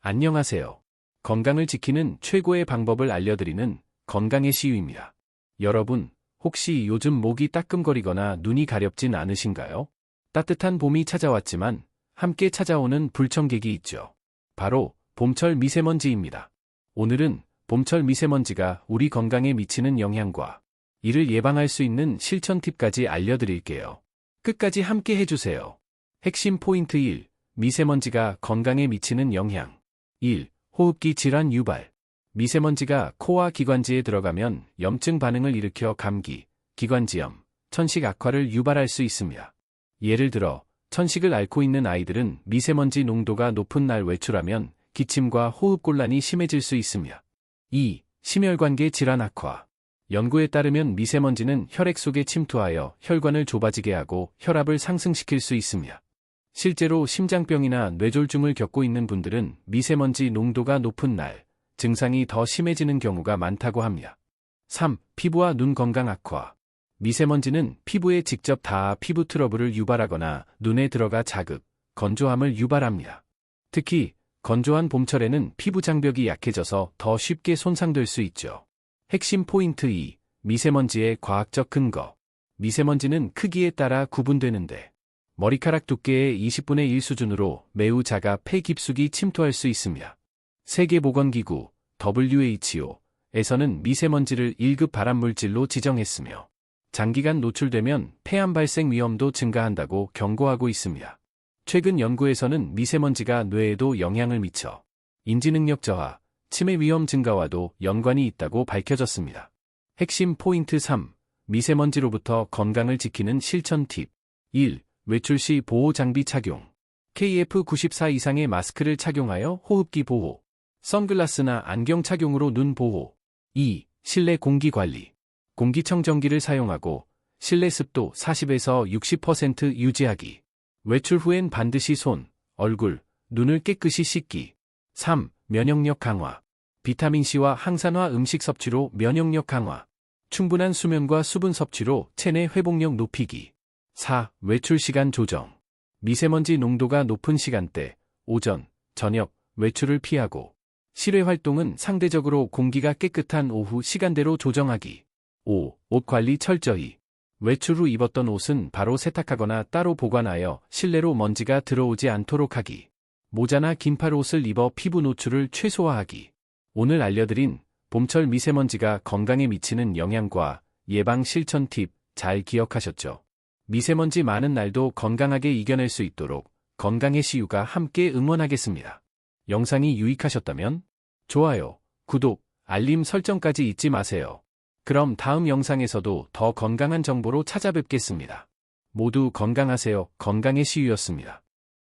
안녕하세요. 건강을 지키는 최고의 방법을 알려드리는 건강의 시유입니다. 여러분, 혹시 요즘 목이 따끔거리거나 눈이 가렵진 않으신가요? 따뜻한 봄이 찾아왔지만 함께 찾아오는 불청객이 있죠. 바로 봄철 미세먼지입니다. 오늘은 봄철 미세먼지가 우리 건강에 미치는 영향과 이를 예방할 수 있는 실천 팁까지 알려드릴게요. 끝까지 함께 해주세요. 핵심 포인트 1. 미세먼지가 건강에 미치는 영향. 1. 호흡기 질환 유발. 미세먼지가 코와 기관지에 들어가면 염증 반응을 일으켜 감기, 기관지염, 천식 악화를 유발할 수 있습니다. 예를 들어 천식을 앓고 있는 아이들은 미세먼지 농도가 높은 날 외출하면 기침과 호흡곤란이 심해질 수 있습니다. 2. 심혈관계 질환 악화. 연구에 따르면 미세먼지는 혈액 속에 침투하여 혈관을 좁아지게 하고 혈압을 상승시킬 수 있습니다. 실제로 심장병이나 뇌졸중을 겪고 있는 분들은 미세먼지 농도가 높은 날, 증상이 더 심해지는 경우가 많다고 합니다. 3. 피부와 눈 건강 악화. 미세먼지는 피부에 직접 닿아 피부 트러블을 유발하거나 눈에 들어가 자극, 건조함을 유발합니다. 특히 건조한 봄철에는 피부 장벽이 약해져서 더 쉽게 손상될 수 있죠. 핵심 포인트 2. 미세먼지의 과학적 근거. 미세먼지는 크기에 따라 구분되는데 머리카락 두께의 20분의 1 수준으로 매우 작아 폐 깊숙이 침투할 수 있습니다. 세계보건기구 WHO에서는 미세먼지를 1급 발암물질로 지정했으며 장기간 노출되면 폐암 발생 위험도 증가한다고 경고하고 있습니다. 최근 연구에서는 미세먼지가 뇌에도 영향을 미쳐 인지능력 저하, 치매 위험 증가와도 연관이 있다고 밝혀졌습니다. 핵심 포인트 3. 미세먼지로부터 건강을 지키는 실천 팁. 1. 외출 시 보호 장비 착용. KF94 이상의 마스크를 착용하여 호흡기 보호. 선글라스나 안경 착용으로 눈 보호. 2. 실내 공기 관리. 공기청정기를 사용하고 실내 습도 40에서 60% 유지하기. 외출 후엔 반드시 손, 얼굴, 눈을 깨끗이 씻기. 3. 면역력 강화. 비타민C와 항산화 음식 섭취로 면역력 강화. 충분한 수면과 수분 섭취로 체내 회복력 높이기. 4. 외출 시간 조정. 미세먼지 농도가 높은 시간대, 오전, 저녁, 외출을 피하고 실외 활동은 상대적으로 공기가 깨끗한 오후 시간대로 조정하기. 5. 옷 관리 철저히. 외출 후 입었던 옷은 바로 세탁하거나 따로 보관하여 실내로 먼지가 들어오지 않도록 하기. 모자나 긴팔 옷을 입어 피부 노출을 최소화하기. 오늘 알려드린 봄철 미세먼지가 건강에 미치는 영향과 예방 실천 팁 잘 기억하셨죠? 미세먼지 많은 날도 건강하게 이겨낼 수 있도록 건강의 시유가 함께 응원하겠습니다. 영상이 유익하셨다면 좋아요, 구독, 알림 설정까지 잊지 마세요. 그럼 다음 영상에서도 더 건강한 정보로 찾아뵙겠습니다. 모두 건강하세요. 건강의 시유였습니다.